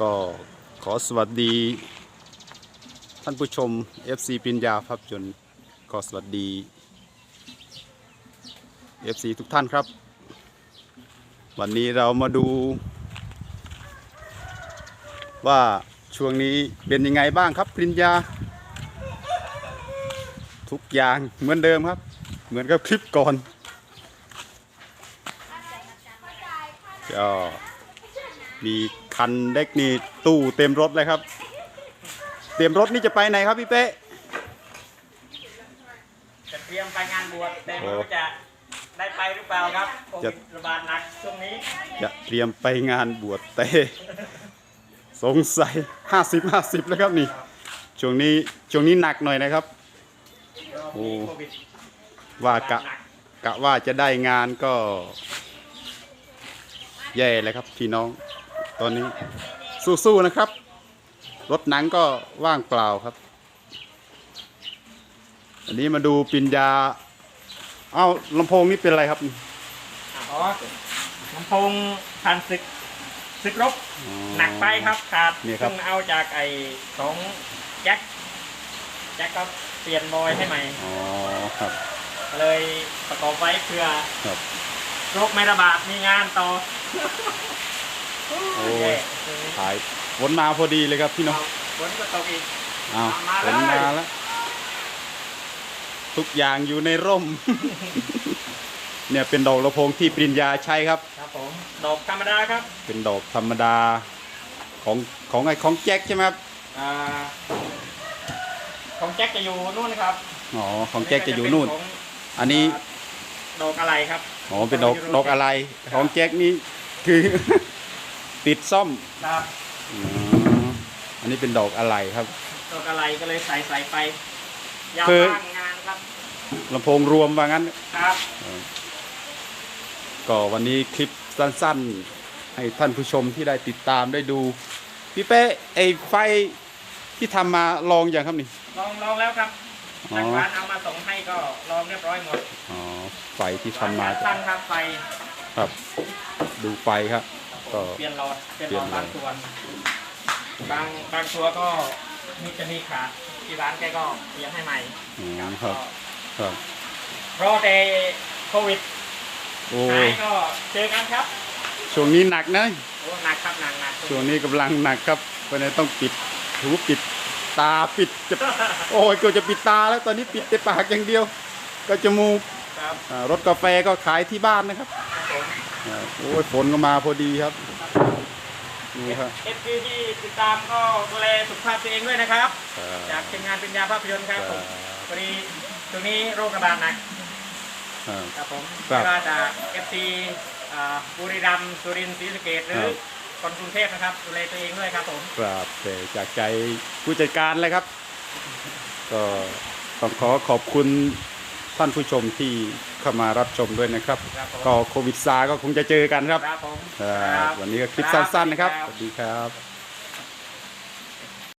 ก็ขอสวัสดี ท่านผู้ชม FC ปริญญาภาพยนตร์ขอสวัสดี FC ทุกท่านครับ วันนี้เรามาดู ว่าช่วงนี้เป็นยังไงบ้างครับปริญญา ทุกอย่างเหมือนเดิมครับ เหมือนกับคลิปก่อนก็มี คันเล็กนี่ตู้เต็มรถเลยครับ เตรียมรถนี่จะไปไหนครับพี่เป๊ะจะเตรียมไปงานบวชแต่ไม่โอ้รู้จะได้ไปหรือเปล่าครับโคจะวิดระบาดหนักช่วงนี้ จะเตรียมไปงานบวชแต่สงสัย50 50แล้วครับนี่ช่วงนี้ช่วงนี้หนักหน่อยนะครับโอ้มีโควิดว่ากะหนักกะว่าจะได้งานก็แย่เลยครับพี่น้อง ตอนนี้สู้ๆนะครับ รถหนังก็ว่างเปล่าครับ อันนี้มาดูปิญญา เอ้าลำโพงนี่เป็นอะไรครับ อ๋อลำโพงพันศึกศึกรบอ๋อหนักไปครับขาดนี่ครับเพิ่งเอาจากไอ้สองแจ็คแจ็คก็เปลี่ยนบอยให้ใหม่อ๋อครับ เลยประกอบไว้เพื่อครับโรคไม่ระบาดมีงานต่อ โอ้แย่ยถ่ายวนมาพอดีเลยครับพี่น้องเอาฝนก็ตกอีกอ้าวมาฝเลยนมาแล้วทุกอย่างอยู่ในร่ม เนี่ยเป็นดอกลำโพงที่ปริญญาใช้ครับ ครับผม ดอกธรรมดาครับ เป็นดอกธรรมดาของของไอของแจ็คใช่ไหมครับอ่าของแจ็คจะอยู่นู่นครับ อ๋อ ของแจ็คจะอยู่นู่นของอันนี้ดอกอะไรครับ อ๋อ เป็นดอกดอกอะไร ของแจ็คนี่คือ ติดซ่อมครับอ๋ออันนี้เป็นดอกอะไรครับ ดอกอะไรก็เลยใส่ใส่ไปยาวคือ บ้างงานครับลำโพงรวมว่างั้น ครับ ก็วันนี้คลิปสั้นๆ ให้ท่านผู้ชมที่ได้ติดตามได้ดู พี่เป้ไอไฟที่ทำมาลองอย่างครับนี่ ลองลองแล้วครับอ๋อ ทางร้านเอามาส่งให้ก็ลองเรียบร้อยหมดอ๋อไฟที่ทำมาตั้งครับไฟครับ ดูไฟครับ ก็เปลี่ยนหลอดเปลี่ยนเปลี่หลยอนดหลอดบางส่วนบางบางตัวก็มีจะมีขาดที่ร้านแกก็เปลี่ยนให้ใหม่อ๋อคก็รับครับรอแต่โควิดโอ้หายก็เจอกันครับช่วงนี้หนักนะ โอ้หนักครับหนักหนักช่วงนี้กำลังหนักครับเพราะฉะนั้นต้องปิดหูปิดตาปิดจะโอ้ยก็จะปิดตาแล้วตอนนี้ปิดแต่ปากอย่างเดียว ก็จมูกครับอ่ารถกาแฟก็ขายที่บ้านนะครับครับผมอ่า โอ้ยฝนก็มาพอดีครับนี่ครับเอฟซีที่ติดตามก็ดูแลสุขภาพตัวเองด้วยนะครับอ่าจากทีมงานปัญญาภาพยนตร์ครับผมครับพอดีช่วงนี้โรคระบาดหนักอ่าครับผมครับไม่ว่าจะเอฟซีบุรีรัมย์สุรินทร์ศรีสะเกดหรืคอรับคนกรุงเทพนะครับดูแลตัวเองด้วยครับผมครับแต่จากใจผู้จัดการเลยครับ ก็ต้องขอขอบคุณท่านผู้ชมที่ เข้ามารับชมด้วยนะครับ ครับผมก็โควิดซาก็คงจะเจอกันครับครับผมอ่าครับวันนี้ก็คลิปสั้นๆนะครับสวัสดีครับ